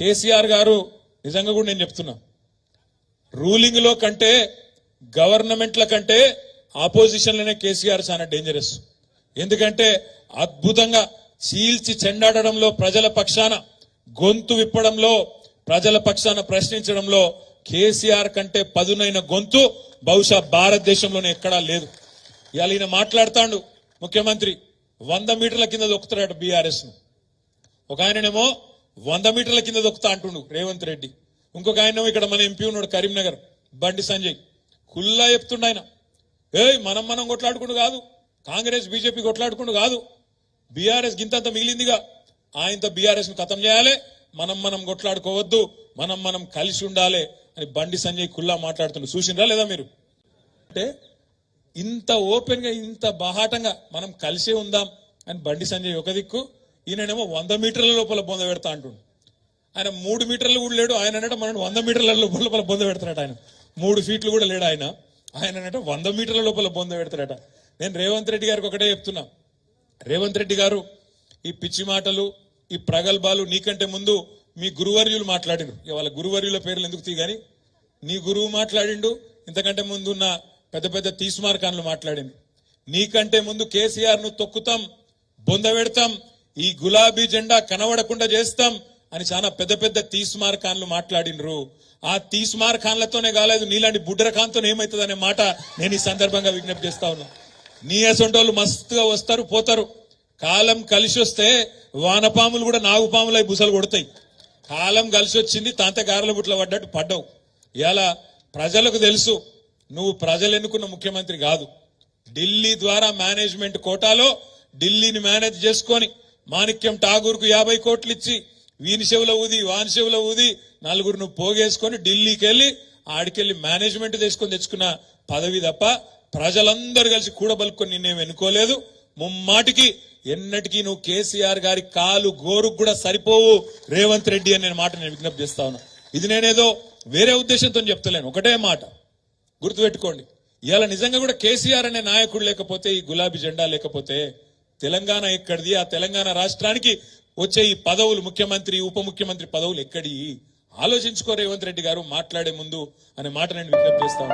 కేసీఆర్ గారు నిజంగా కూడా నేను చెప్తున్నా రూలింగ్లో కంటే గవర్నమెంట్ల కంటే ఆపోజిషన్లోనే కేసీఆర్ చాలా డేంజరస్ ఎందుకంటే అద్భుతంగా చీల్చి చెండాడడంలో ప్రజల పక్షాన గొంతు విప్పడంలో ప్రజల పక్షాన ప్రశ్నించడంలో కేసీఆర్ కంటే పదునైన గొంతు బహుశా భారతదేశంలోనే ఎక్కడా లేదు. ఇవాళ ఈయన మాట్లాడుతాడు ముఖ్యమంత్రి వంద మీటర్ల కింద దొక్కుతాడు బీఆర్ఎస్ను ఒక ఆయననేమో వంద మీటర్ల కింద దొక్కుతా అంటుండు రేవంత్ రెడ్డి. ఇంకొక ఆయన ఇక్కడ మన ఎంపీ ఉన్నాడు కరీంనగర్ బండి సంజయ్. కుల్లా చెప్తుండు ఆయన. ఏయ్ మనం మనం కొట్లాడుకుంటూ కాదు. కాంగ్రెస్ బీజేపీ కొట్లాడుకుంటూ కాదు. బీఆర్ఎస్ గింతంత మిగిలిందిగా. ఆయనతో బీఆర్ఎస్ను ఖతం చేయాలి. మనం మనం కొట్లాడుకోవద్దు. మనం మనం కలిసి ఉండాలి అని బండి సంజయ్ కుల్లా మాట్లాడుతున్నాడు చూసిండ్రా లేదా మీరు? అంటే ఇంత ఓపెన్గా ఇంత బహాటంగా మనం కలిసే ఉందాం అని బండి సంజయ్ ఒక దిక్కు. ఈయననేమో వంద మీటర్ల లోపల బొంద పెడతా అంటుండు. ఆయన మూడు మీటర్లు కూడా లేడు ఆయన అనట మనం వంద మీటర్ల లోపల బొంద పెడతాడట ఆయన. మూడు ఫీట్లు కూడా లేడు ఆయన. ఆయన అనట వంద మీటర్ల లోపల బొంద పెడతాడట. నేను రేవంత్ రెడ్డి గారికి ఒకటే చెప్తున్నా. రేవంత్ రెడ్డి గారు ఈ పిచ్చి మాటలు ఈ ప్రగల్భాలు నీకంటే ముందు మీ గురువర్యులు మాట్లాడిండు ఇక వాళ్ళ గురువర్యుల పేర్లు ఎందుకు తీగాని నీ గురువు మాట్లాడిండు ఇంతకంటే ముందున్న పెద్ద పెద్ద తీస్మార్కాన్లు మాట్లాడింది. నీకంటే ముందు కేసీఆర్ను తొక్కుతాం బొంద పెడతాం ఈ గులాబీ జెండా కనబడకుండా చేస్తాం అని చాలా పెద్ద పెద్ద తీస్మార్ ఖాన్లు మాట్లాడినరు. ఆ తీస్మార్ ఖాన్లతోనే కాలేదు నీలాంటి బుడ్రఖాన్తో ఏమవుతుంది అనే మాట నేను ఈ సందర్భంగా విజ్ఞప్తి చేస్తా ఉన్నా. నీ అసొంటోళ్ళు మస్తుగా వస్తారు పోతారు. కాలం కలిసి వస్తే వానపాములు కూడా నాగుపాములై బుసలు కొడతాయి. కాలం కలిసి వచ్చింది తాంత గారెల బుట్ల పడ్డట్టు పడ్డవు. ఇలా ప్రజలకు తెలుసు నువ్వు ప్రజలు ఎన్నుకున్న ముఖ్యమంత్రి కాదు. ఢిల్లీ ద్వారా మేనేజ్మెంట్ కోటాలో ఢిల్లీని మేనేజ్ చేసుకొని మాణిక్యం ఠాగూర్కు యాభై కోట్లు ఇచ్చి వీని చెవుల ఊది వాని చెవుల ఊది నలుగురు నువ్వు పోగేసుకొని ఢిల్లీకి వెళ్ళి ఆడికెళ్ళి మేనేజ్మెంట్ తీసుకొని తెచ్చుకున్న పదవి తప్ప ప్రజలందరూ కలిసి కూడబలుకొని నిన్నేం ఎన్నుకోలేదు. ముమ్మాటికి ఎన్నటికీ నువ్వు కేసీఆర్ గారి కాలు గోరుకు కూడా సరిపోవు రేవంత్ రెడ్డి అనే మాట నేను విజ్ఞప్తి చేస్తా ఉన్నా. ఇది నేనేదో వేరే ఉద్దేశంతో చెప్తలేను. ఒకటే మాట గుర్తుపెట్టుకోండి. ఇవాళ నిజంగా కూడా కేసీఆర్ అనే నాయకుడు లేకపోతే ఈ గులాబీ జెండా లేకపోతే తెలంగాణ ఎక్కడిది? ఆ తెలంగాణ రాష్ట్రానికి వచ్చే ఈ పదవులు ముఖ్యమంత్రి ఉప ముఖ్యమంత్రి పదవులు ఎక్కడి? ఆలోచించుకో రేవంత్ రెడ్డి గారు మాట్లాడే ముందు అనే మాట నేను విజ్ఞప్తి చేస్తా